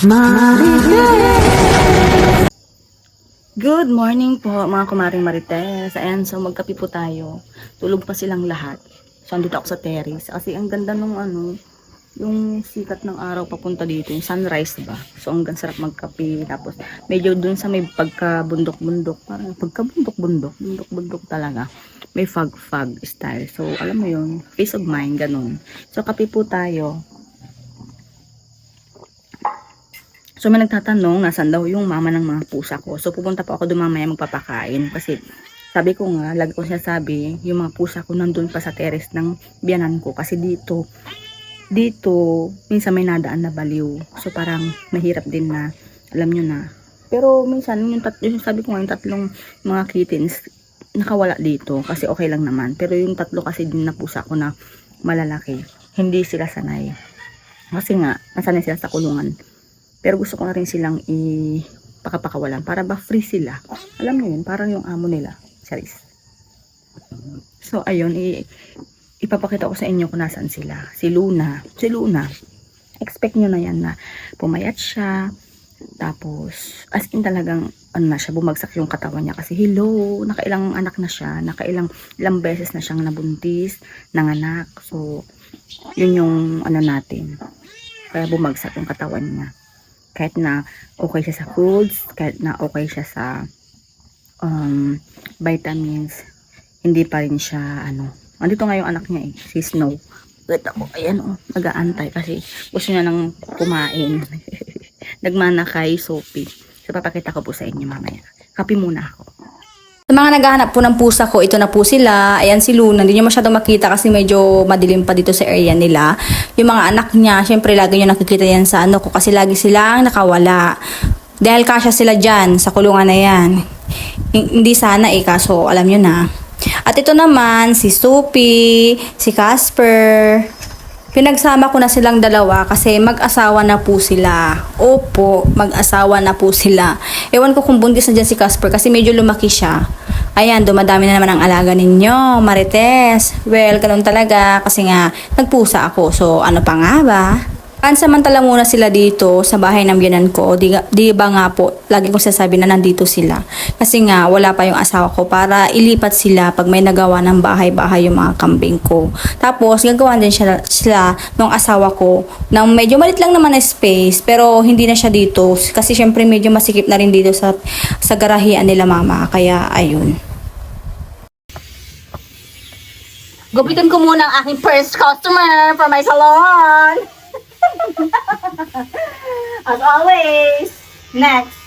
Good morning po mga kumaring marites. Ayan, so magkapi po tayo. Tulog pa silang lahat. So, andito ako sa terrace. Kasi ang ganda nung ano, yung sikat ng araw papunta dito, yung sunrise, diba? So, ang sarap magkapi. Tapos, medyo dun sa may pagka-bundok-bundok, parang pagka-bundok-bundok, bundok-bundok talaga. May fog-fog style. So, alam mo yun, peace of mind, ganun. So, kapi po tayo. So may nagtatanong nasan daw yung mama ng mga pusa ko. So pupunta po ako doon mamaya magpapakain kasi sabi ko nga, lagi ko sinasabi, yung mga pusa ko nandun pa sa terrace ng biyanan ko kasi dito dito minsan may nadaan na baliw. So parang mahirap din na alam nyo na. Pero minsan yung, tat yung sabi ko nga yung tatlong mga kittens nakawala dito kasi okay lang naman. Pero yung tatlo kasi din na pusa ko na malalaki, hindi sila sanay. Kasi nga, nasanay sila sa kulungan. Pero gusto ko na rin silang ipakapakawalan para ba free sila. Alam niyo yun, parang yung amo nila. Charis. So, ayun, i ipapakita ko sa inyo kung nasaan sila. Si Luna. Si Luna. Expect nyo na yan na pumayat siya. Tapos, as in talagang, ano na siya, bumagsak yung katawan niya. Kasi, hello, nakailang anak na siya. Nakailang ilang beses na siyang nabuntis, nanganak. So, yun yung, ano natin. Kaya bumagsak yung katawan niya kahit na okay siya sa foods, kahit na okay siya sa um, vitamins, hindi pa rin siya, ano, andito nga yung anak niya eh, si Snow. Wait ako, ayan o, nag-aantay kasi gusto niya nang kumain. Nagmana kay Sophie. So, papakita ko po sa inyo mamaya. Kapi muna ako. Sa mga naghahanap po ng pusa ko, ito na po sila. Ayan si Luna, hindi nyo masyadong makita kasi medyo madilim pa dito sa area nila. Yung mga anak niya, syempre lagi nyo nakikita yan sa ano ko kasi lagi silang nakawala. Dahil kasya sila dyan sa kulungan na yan. Hin- Hindi sana eh, kaso alam nyo na. At ito naman, si Sophie, si Casper, Pinagsama ko na silang dalawa kasi mag-asawa na po sila. Opo, mag-asawa na po sila. Ewan ko kung buntis na dyan si Casper kasi medyo lumaki siya. Ayan, dumadami na naman ang alaga ninyo, Marites. Well, ganun talaga kasi nga nagpusa ako. So, ano pa nga ba? Pansamantala muna sila dito sa bahay ng biyanan ko. Di, di ba nga po, lagi kong sasabi na nandito sila. Kasi nga, wala pa yung asawa ko para ilipat sila pag may nagawa ng bahay-bahay yung mga kambing ko. Tapos, gagawa din siya, sila ng asawa ko ng medyo malit lang naman na space, pero hindi na siya dito. Kasi syempre medyo masikip na rin dito sa, sa garahian nila mama. Kaya, ayun. Gupitan ko muna ang aking first customer for my salon. As always. Next.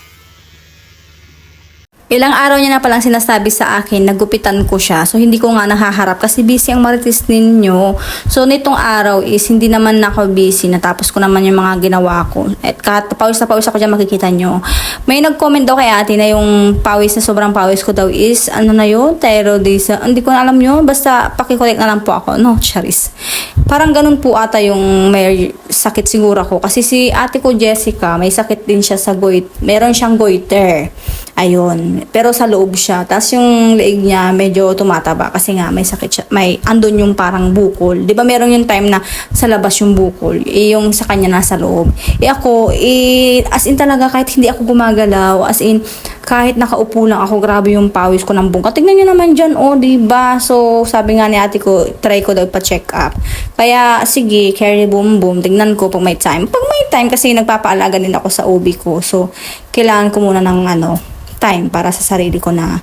Ilang araw niya na palang sinasabi sa akin, nagupitan ko siya. So, hindi ko nga nahaharap kasi busy ang marites ninyo. So, nitong araw is hindi naman ako busy. Natapos ko naman yung mga ginawa ko. At kahit pawis na pawis ako dyan, makikita nyo. May nag-comment daw kay ate na yung pawis na sobrang pawis ko daw is, ano na yun, thyroidism. Hindi ko na alam yun. Basta pakikolek na lang po ako. No, charis. Parang ganun po ata yung may sakit siguro ako. Kasi si ate ko Jessica, may sakit din siya sa goit. Meron siyang goiter. Ayun. Pero sa loob siya. Tapos yung leeg niya medyo tumataba kasi nga may sakit siya. May andun yung parang bukol. 'Di ba meron yung time na sa labas yung bukol. Eh yung sa kanya nasa loob. Eh ako, eh, as in talaga kahit hindi ako gumagalaw, as in kahit nakaupo lang ako, grabe yung pawis ko ng bungka. Tingnan nyo naman dyan, oh, di ba? So, sabi nga ni ate ko, try ko daw pa-check up. Kaya, sige, carry boom boom, tingnan ko pag may time. Pag may time, kasi nagpapaalaga din ako sa ubi ko. So, kailangan ko muna ng, ano, time para sa sarili ko na,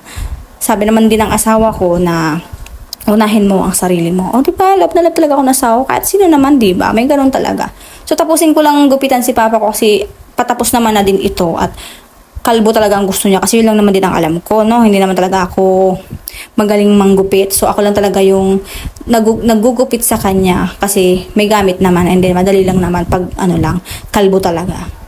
sabi naman din ng asawa ko na, unahin mo ang sarili mo. O, di ba? Love na love talaga ako ng asawa. Kahit sino naman, di ba? May ganun talaga. So, tapusin ko lang gupitan si Papa ko kasi patapos naman na din ito at kalbo talaga ang gusto niya kasi yun lang naman din ang alam ko, no? Hindi naman talaga ako magaling manggupit. So, ako lang talaga yung nag naggugupit sa kanya kasi may gamit naman and then madali lang naman pag ano lang, kalbo talaga.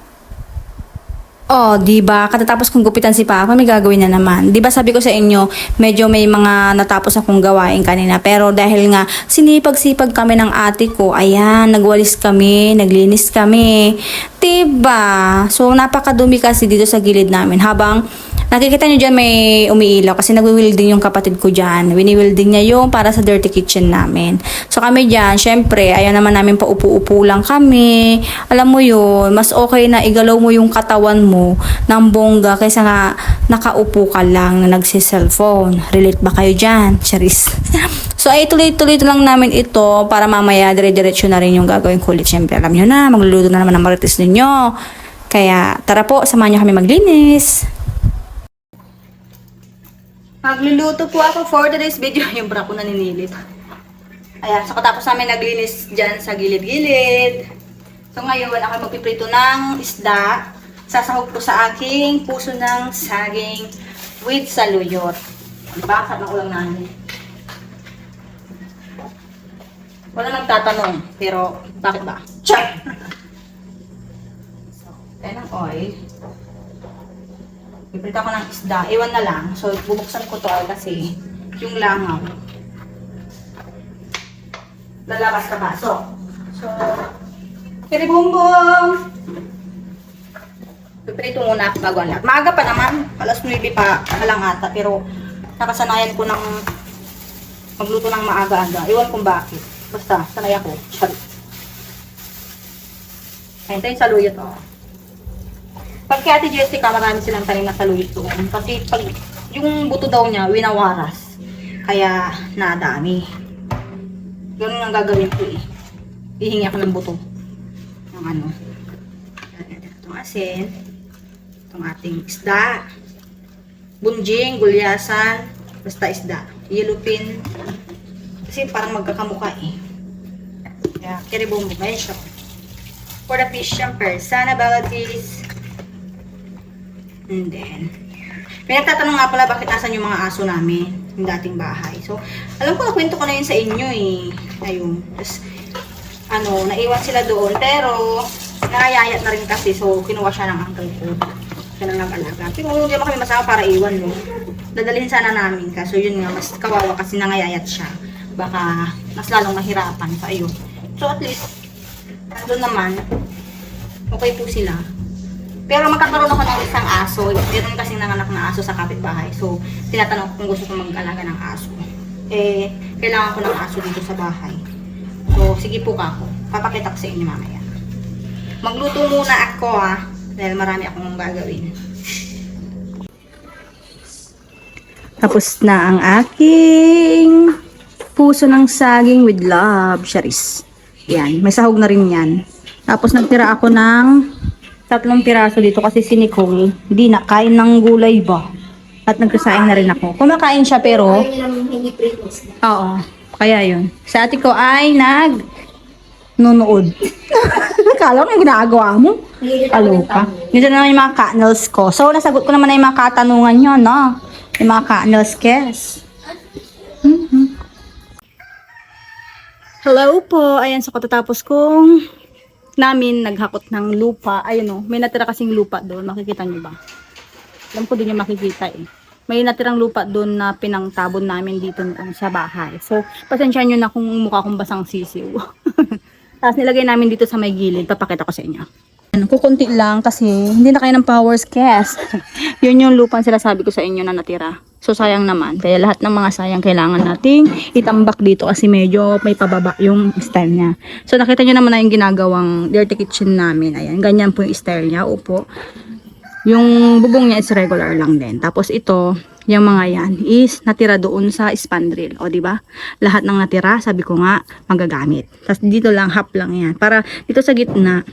Oh, 'di ba? Katatapos kong gupitan si Papa, may gagawin na naman. 'Di ba sabi ko sa inyo, medyo may mga natapos akong gawain kanina, pero dahil nga sinipag-sipag kami ng ate ko, ayan, nagwalis kami, naglinis kami. 'Di ba? So napakadumi kasi dito sa gilid namin habang Nakikita nyo dyan may umiilaw kasi nagwi-welding yung kapatid ko dyan. Wini-welding niya yung para sa dirty kitchen namin. So kami dyan, syempre, ayaw naman namin paupo-upo lang kami. Alam mo yun, mas okay na igalaw mo yung katawan mo ng bongga kaysa nga nakaupo ka lang na nagsi-cellphone. Relate ba kayo dyan? Charis. so ay tuloy-tuloy lang namin ito para mamaya dire-diretso na rin yung gagawin ko ulit. Syempre, alam nyo na, magluluto na naman ng marites ninyo. Kaya tara po, samahan nyo kami maglinis. Magluluto po ako for today's video. Yung bra ko naninilip. Ayan, so katapos namin naglinis dyan sa gilid-gilid. So ngayon, ako magpiprito ng isda. Sasahog ko sa aking puso ng saging with saluyot. Diba? Sarap ng ulam namin. Wala nagtatanong, pero bakit ba? Char! so, kaya ng oil. Piprito ako ng isda. Iwan na lang. So, bubuksan ko to kasi yung langaw. Lalabas ka ba? So, so, kiri bumbong! Piprito muna ako bago ang. Maaga pa naman. Alas 9 pa lang ata. Pero, nakasanayan ko ng magluto ng maaga-aga. Iwan kung bakit. Basta, sanay ako. Sorry. Ayun, ito yung saluyot, oh. Pag kay Ate Jessica, marami silang tanim na saluyot doon. Kasi pag yung buto daw niya, winawaras. Kaya nadami. Ganun ang gagawin ko eh. Hihingi ako ng buto. Ng ano. Itong asin. Itong ating isda. Bunjing, gulyasan. Basta isda. Yellowpin. Kasi parang magkakamuka eh. Kaya, kiribombo. Ayan siya. For the fish, syempre, sanabilities. And then, may nagtatanong nga pala bakit nasan yung mga aso namin, yung dating bahay. So, alam ko, nakwento ko na yun sa inyo eh. Ayun. Tapos, ano, naiwan sila doon. Pero, nakayayat na rin kasi. So, kinuha siya ng uncle ko. Siya nang nag-alaga. Pero, hindi naman kami masama para iwan, no. Dadalhin sana namin. Kaso, yun nga, mas kawawa kasi nangayayat siya. Baka, mas lalong mahirapan. So, ayun. So, at least, nandun naman, okay po sila. Pero magkakaroon ako ng isang aso. Meron kasing nanganak na aso sa kapitbahay. So, tinatanong ko kung gusto ko mag-alaga ng aso. Eh, kailangan ko ng aso dito sa bahay. So, sige po ka ako. Papakita ko sa inyo mamaya. Magluto muna ako ah. Dahil marami akong gagawin. Tapos na ang aking puso ng saging with love, Charis. Yan, may sahog na rin yan. Tapos nagtira ako ng tatlong piraso dito kasi si Nicole hindi na kain ng gulay ba. At nagkasaing na rin ako. Kumakain siya pero... Oo, kaya yun. Sa ate ko ay nag... Nunood. Kala ko yung ginagawa mo. Kaloka. Dito na yung mga ka-nails ko. So, nasagot ko naman na yung mga katanungan nyo, no? Yung mga ka-nails kes. Mhm. Hello po. Ayan, so katatapos kong namin naghakot ng lupa. Ayun o, may natira kasing lupa doon. Makikita nyo ba? Alam ko din yung makikita eh. May natirang lupa doon na pinangtabon namin dito sa bahay. So, pasensya nyo na kung mukha kong basang sisiw. Tapos nilagay namin dito sa may gilid. Papakita ko sa inyo. Ano, kukunti lang kasi hindi na kaya ng powers cast. Yun yung lupa sila sabi ko sa inyo na natira. So sayang naman. Kaya lahat ng mga sayang kailangan nating itambak dito kasi medyo may pababa yung style niya. So nakita nyo naman na yung ginagawang dirty kitchen namin. Ayan, ganyan po yung style niya. Upo. Yung bubong niya is regular lang din. Tapos ito, yung mga yan is natira doon sa spandrel. O, di ba? Lahat ng natira, sabi ko nga, magagamit. Tapos dito lang, half lang yan. Para dito sa gitna,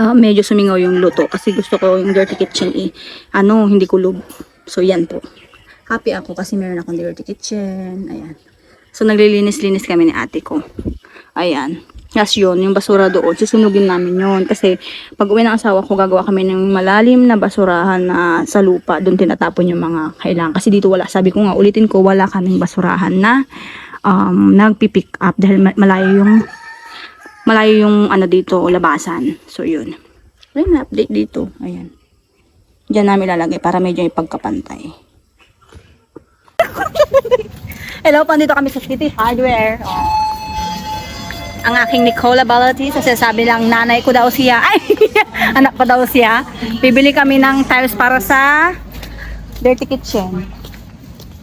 ah, medyo sumingaw yung luto. Kasi gusto ko yung dirty kitchen eh, ano, hindi kulob. So, yan po. Happy ako kasi meron akong dirty kitchen. Ayan. So, naglilinis-linis kami ni ate ko. Ayan. Yes, yun. Yung basura doon. Susunugin namin yun. Kasi, pag uwi ng asawa ko, gagawa kami ng malalim na basurahan na sa lupa. Doon tinatapon yung mga kailangan. Kasi dito wala. Sabi ko nga, ulitin ko, wala kaming basurahan na um, nagpipick up. Dahil ma- malayo yung malayo yung ano dito, labasan. So, yun. Ayun update dito. Ayan. Diyan namin lalagay para medyo ipagkapantay. Hello, pandito kami sa City Hardware. Ang aking Nicola Balati, sa sinasabi lang nanay ko daw siya. Ay, anak ko daw siya. Bibili kami ng tiles para sa dirty kitchen.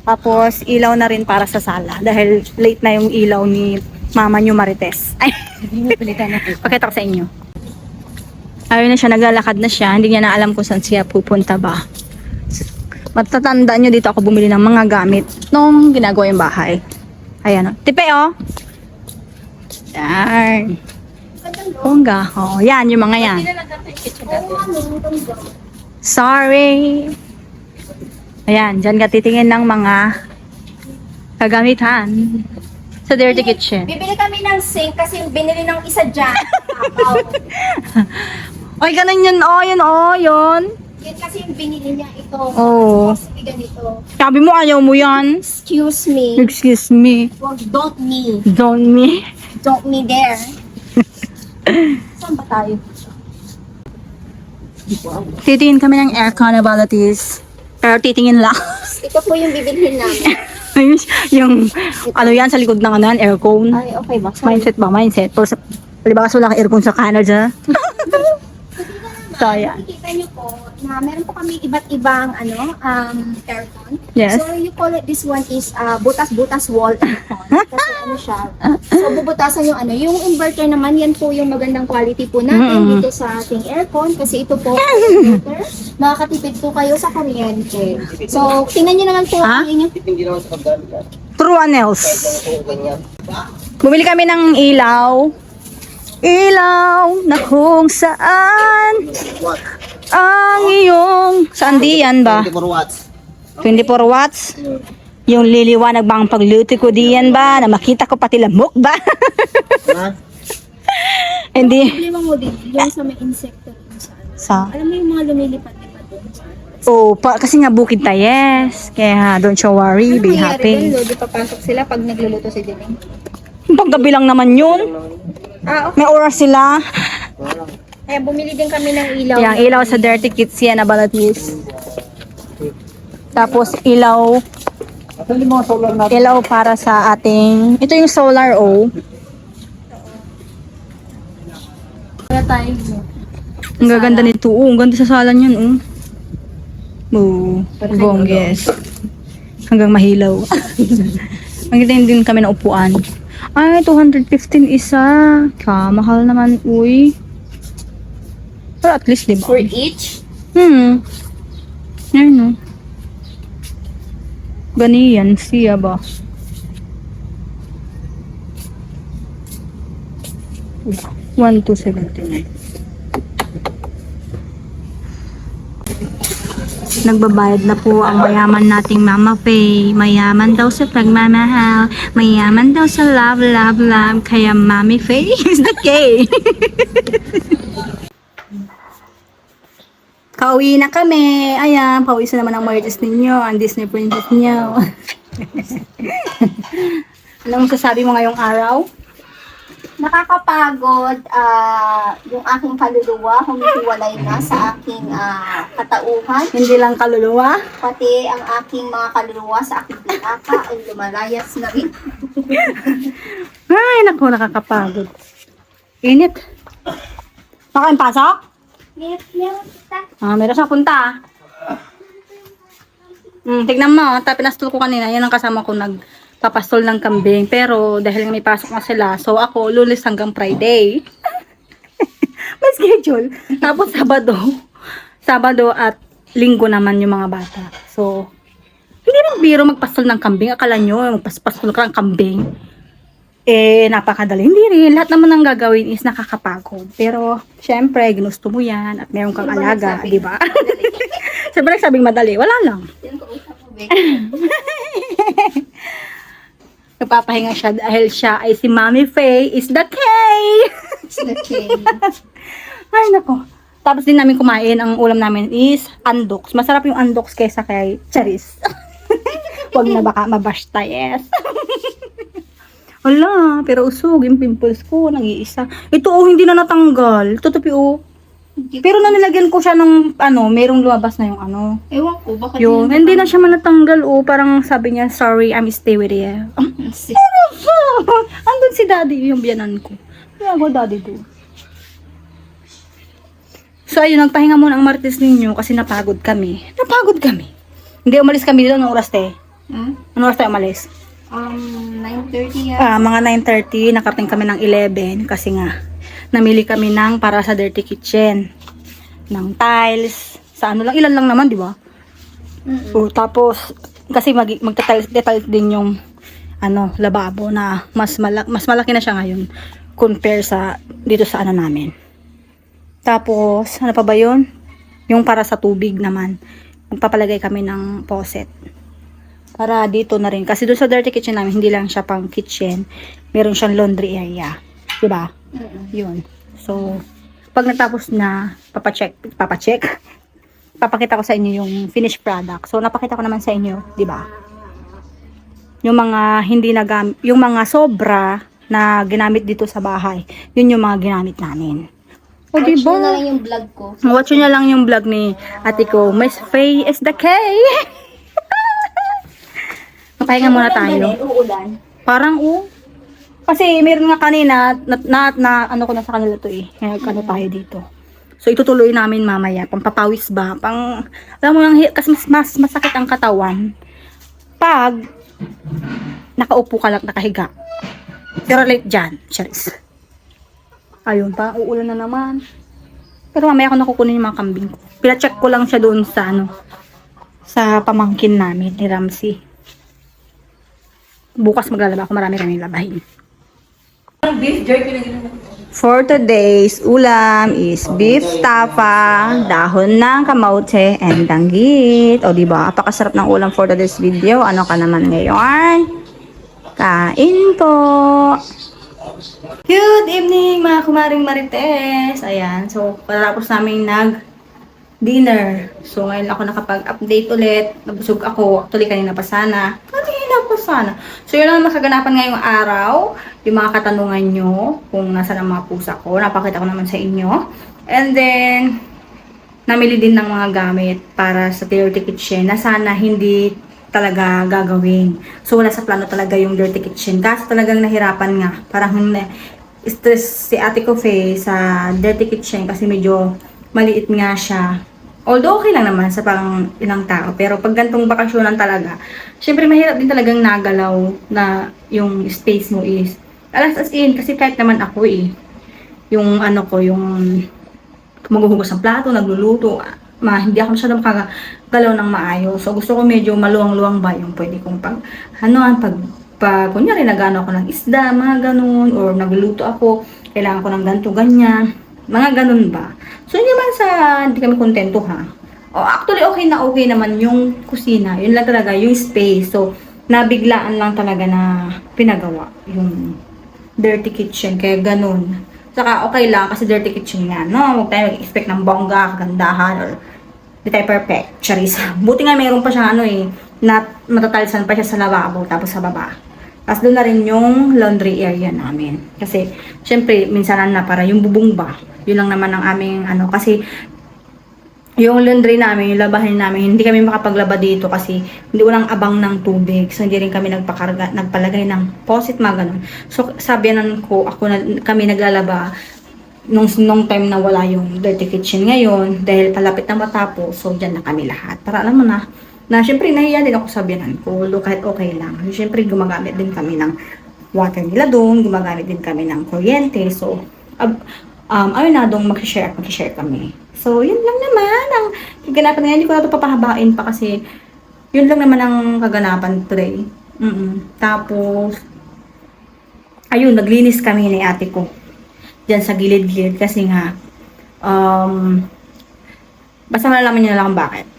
Tapos, ilaw na rin para sa sala. Dahil late na yung ilaw ni mama nyo Marites. Ay, pakita ko sa inyo. Ayun na siya, naglalakad na siya. Hindi niya na alam kung saan siya pupunta ba. Matatandaan nyo dito ako bumili ng mga gamit nung ginagawa yung bahay. Ayan o. Tipe o. Yan. Bongga. Oh, yan, yung mga yan. Sorry. Ayan, dyan ka titingin ng mga kagamitan sa dirty kitchen. Bibili kami ng sink kasi binili ng isa dyan. Ay, ganun yun, oh, yun, oh, yun. Yun kasi yung binili niya ito. Oo. Tapos ganito. Sabi mo, ayaw mo yan. Excuse me. Excuse me. Well, don't me. Don't me. Don't me there. Saan ba tayo? Titingin kami ng aircon abilities. Pero titingin lang. Ito po yung bibilhin namin. yung, ano yan, sa likod ng ano yan, aircon. Ay, okay ba? Sorry. Mindset ba? Mindset. Pero sa, palibas wala kang aircon sa Canada. So, ayan. Nakikita niyo po na meron po kami iba't ibang ano, um, aircon. Yes. So, you call it, this one is uh, butas-butas wall aircon. Kasi ano siya. So, bubutasan yung ano. Yung inverter naman, yan po yung magandang quality po natin Mm-mm. dito sa ating aircon. Kasi ito po, inverter, makakatipid po kayo sa kuryente. So, tingnan niyo naman po Ha? ang inyong True one else. Bumili kami ng ilaw. Ilaw na kung saan ang iyong... Saan diyan ba? 24 watts. 24 watts? Yung liliwanag bang pagluto ko diyan ba? Na makita ko pati lamok ba? Ha? Hindi. Hindi. Problema mo din, yung sa may insecto dun sa ano. Sa? Alam mo yung mga lumilipad-lipad sa ano. Oh, pa, kasi nga bukid tayo, yes. Kaya don't you worry, be happy. Lodi papasok sila pag nagluluto si Dining. Paggabi lang naman yun. Ah, May oras sila. Kaya bumili din kami ng ilaw. Yung ilaw sa Dirty Kids yan na balatis. Tapos ilaw, ilaw para sa ating, ito yung solar O. Kaya tayo. Ang gaganda nito. Oh, ang ganda sa salan yan, oh. Oh, bongges. Hanggang mahilaw. Maganda din kami ng upuan. Ay, 215 isa. Kamahal naman, uy. Pero at least, di ba? For each? Hmm. Ayun, no. Ganiyan siya ba? One two seventy Nagbabayad na po ang mayaman nating Mama Faye. Mayaman daw sa pagmamahal. Mayaman daw sa love, love, love. Kaya Mami Faye is the K. Kauwi na kami. Ayan, pauwi na naman ang Marites ninyo, ang Disney princess niyo. Anong masasabi mo ngayong araw? Nakakapagod ah, yung aking kaluluwa, humihiwalay na sa aking ah, katauhan. Hindi lang kaluluwa. Pati ang aking mga kaluluwa sa aking pinaka ay lumalayas na rin. Ay, naku, nakakapagod. Init. Makain pasok? Meron kita. Ah, meron siyang punta. Hmm, tignan mo, ta pinastol ko kanina, yan ang kasama ko nagpapastol ng kambing. Pero dahil may pasok na sila, so ako lulis hanggang Friday. may schedule. Tapos Sabado, Sabado at Linggo naman yung mga bata. So, hindi rin biro magpastol ng kambing. Akala nyo, magpaspastol ka ng kambing. Eh, napakadali. Hindi rin. Lahat naman ng gagawin is nakakapagod. Pero, syempre, ginusto mo yan at meron kang alaga, di ba? Siyempre, sabing madali. Wala lang. Yan ko usap Beck. Nagpapahinga siya dahil siya ay si Mommy Faye is the K! Okay. ay, nako. Tapos din namin kumain, ang ulam namin is andoks. Masarap yung andoks kaysa kay charis. Huwag na baka mabashta, yes. Wala, pero usog yung pimples ko, nag-iisa. Ito oh, hindi na natanggal. Tutupi oh. Pero nanilagyan ko siya ng ano, merong lumabas na yung ano. Ewan ko, baka Yung, hindi na siya manatanggal oh. Parang sabi niya, sorry, I'm stay with you. Si- Andun si daddy, yung biyanan ko. Kaya ako daddy do. So ayun, nagpahinga muna ang martes ninyo kasi napagod kami. Napagod kami. Hindi umalis kami dito nung oras te. Hmm? Anong oras tayo umalis? Um, 9.30 yan. Ah, mga 9.30, nakarating kami ng 11 kasi nga namili kami ng para sa dirty kitchen. Ng tiles, sa ano lang, ilan lang naman, di ba? Mm-mm. O, tapos, kasi mag, magta-tiles din yung ano, lababo na mas, malak, mas malaki na siya ngayon compare sa dito sa ano namin. Tapos, ano pa ba yun? Yung para sa tubig naman. Magpapalagay kami ng faucet. Para dito na rin. Kasi doon sa dirty kitchen namin, hindi lang siya pang kitchen. Meron siyang laundry area. Diba? Mm-mm. Yun. So, pag natapos na, papacheck, papacheck, papakita ko sa inyo yung finished product. So, napakita ko naman sa inyo, di ba? Yung mga hindi nagam yung mga sobra na ginamit dito sa bahay, yun yung mga ginamit namin. O, Watch di nyo na ba? lang yung vlog ko. Watch nyo lang yung vlog ni ate ko, Miss Faye is the K. Papahinga muna tayo. Uulan. Parang oo. Kasi meron nga kanina, na, na, na ano ko na sa kanila to eh. Kaya ano tayo dito. So itutuloy namin mamaya, pampapawis ba, pang, alam mo lang, kasi mas, mas masakit ang katawan pag nakaupo ka lang, nakahiga. Pero late dyan, charis. Ayun pa, uulan na naman. Pero mamaya ako nakukunin yung mga kambing ko. Pila-check ko lang siya doon sa ano, sa pamangkin namin ni Ramsey bukas maglalaba ako, marami kami labahin. For today's ulam is beef tapa, dahon ng kamote, and danggit. O diba, apakasarap ng ulam for today's video. Ano ka naman ngayon? Kain po! Good evening mga kumaring marites! Ayan, so pagkatapos namin nag dinner. So, ngayon ako nakapag-update ulit. Nabusog ako. Actually, kanina pa sana. Sana. So, yun ang makaganapan ngayong araw. Yung mga katanungan nyo. Kung nasa ang mga pusa ko. Napakita ko naman sa inyo. And then, namili din ng mga gamit para sa dirty kitchen na sana hindi talaga gagawin. So, wala sa plano talaga yung dirty kitchen. Kasi talagang nahirapan nga. Parang stress si ate ko sa dirty kitchen kasi medyo maliit nga siya. Although okay lang naman sa pang ilang tao. Pero pag gantong bakasyonan talaga, syempre mahirap din talagang nagalaw na yung space mo is alas as in kasi kahit naman ako eh. Yung ano ko, yung maghuhugas ng plato, nagluluto, ma, hindi ako masyadong makagalaw ng maayos. So, gusto ko medyo maluwang-luwang ba yung pwede kong pag, ano, pag, pag, kunyari, nagano ako ng isda, mga ganun, or nagluluto ako, kailangan ko ng ganito, ganyan, mga ganun ba. So, hindi man sa, hindi kami kontento ha. O, actually, okay na okay naman yung kusina. Yun lang talaga, yung space. So, nabiglaan lang talaga na pinagawa yung dirty kitchen. Kaya ganun. Saka okay lang kasi dirty kitchen nga, no? Huwag tayo mag-expect ng bongga, kagandahan, or di tayo perfect. Charis. Buti nga meron pa siya ano eh, na matatalsan pa siya sa lavabo, tapos sa baba. Tapos doon na rin yung laundry area namin. Kasi, syempre, minsanan na para yung bubong ba, yun lang naman ang aming ano, kasi yung laundry namin, yung labahin namin, hindi kami makapaglaba dito kasi hindi walang abang ng tubig. So, hindi rin kami nagpakarga, nagpalagay ng faucet, mga ganun. So, sabihanan ko, ako na, kami naglalaba nung, nung time na wala yung dirty kitchen ngayon, dahil palapit na matapos, so, dyan na kami lahat. Para alam mo na, na syempre, nahiya din ako sabihanan ko, although kahit okay lang. Syempre, gumagamit din kami ng water nila doon, gumagamit din kami ng kuryente. So, ab, um, aminadong mag-share at mag-share kami. So, yun lang naman ang kaganapan ngayon. Hindi ko na ito papahabain pa kasi yun lang naman ang kaganapan today. Mm Tapos, ayun, naglinis kami ni ate ko. Diyan sa gilid-gilid kasi nga, um, basta malalaman niyo na lang bakit.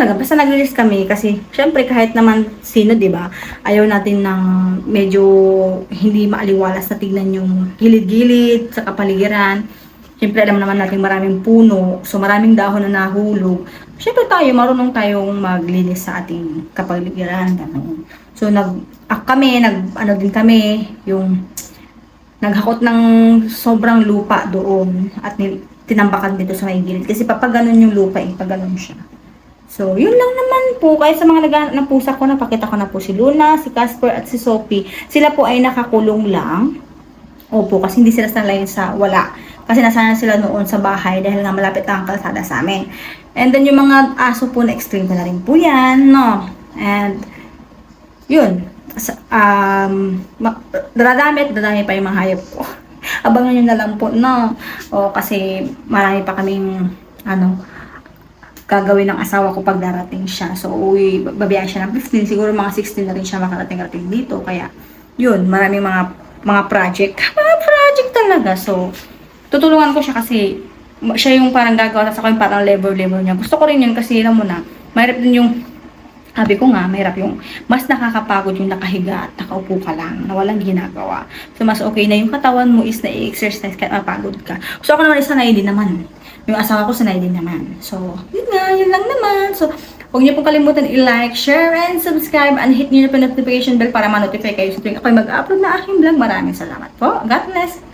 Talaga? Basta naglinis kami kasi syempre kahit naman sino, 'di ba? Ayaw natin ng medyo hindi maaliwalas na tignan yung gilid-gilid sa kapaligiran. Syempre alam naman natin maraming puno, so maraming dahon na nahulog. Syempre tayo, marunong tayong maglinis sa ating kapaligiran. Ganun. So nag ah, kami, nag ano din kami, yung naghakot ng sobrang lupa doon at tinambakan dito sa may gilid. Kasi papag ganun yung lupa eh, pag ganun siya. So, yun lang naman po. Kaya sa mga naghahanap ng pusa ko, napakita ko na po si Luna, si Casper, at si Sophie. Sila po ay nakakulong lang. Opo, kasi hindi sila sanay sa wala. Kasi nasana sila noon sa bahay dahil nga malapit lang ang kalsada sa amin. And then yung mga aso po na-explain ko na rin po yan, no? And, yun. Um, dadami at dadami pa yung mga hayop ko. Abangan nyo na lang po, no? O, kasi marami pa kaming, ano, gagawin ng asawa ko pag darating siya. So, uwi, babiyahe siya ng 15. Siguro mga 16 na rin siya makarating-rating dito. Kaya, yun, maraming mga mga project. Mga project talaga. So, tutulungan ko siya kasi siya yung parang gagawa tapos ako parang labor-labor niya. Gusto ko rin yun kasi alam mo na, mahirap din yung sabi ko nga, mahirap yung mas nakakapagod yung nakahiga at nakaupo ka lang na walang ginagawa. So, mas okay na yung katawan mo is na i-exercise ka at mapagod ka. So, ako naman sanay din naman. Yung asawa ko sanay din naman. So, yun nga, yun lang naman. So, huwag niyo pong kalimutan i-like, share, and subscribe and hit niyo na po notification bell para ma-notify kayo sa tuwing ako'y mag-upload na aking vlog. Maraming salamat po. God bless!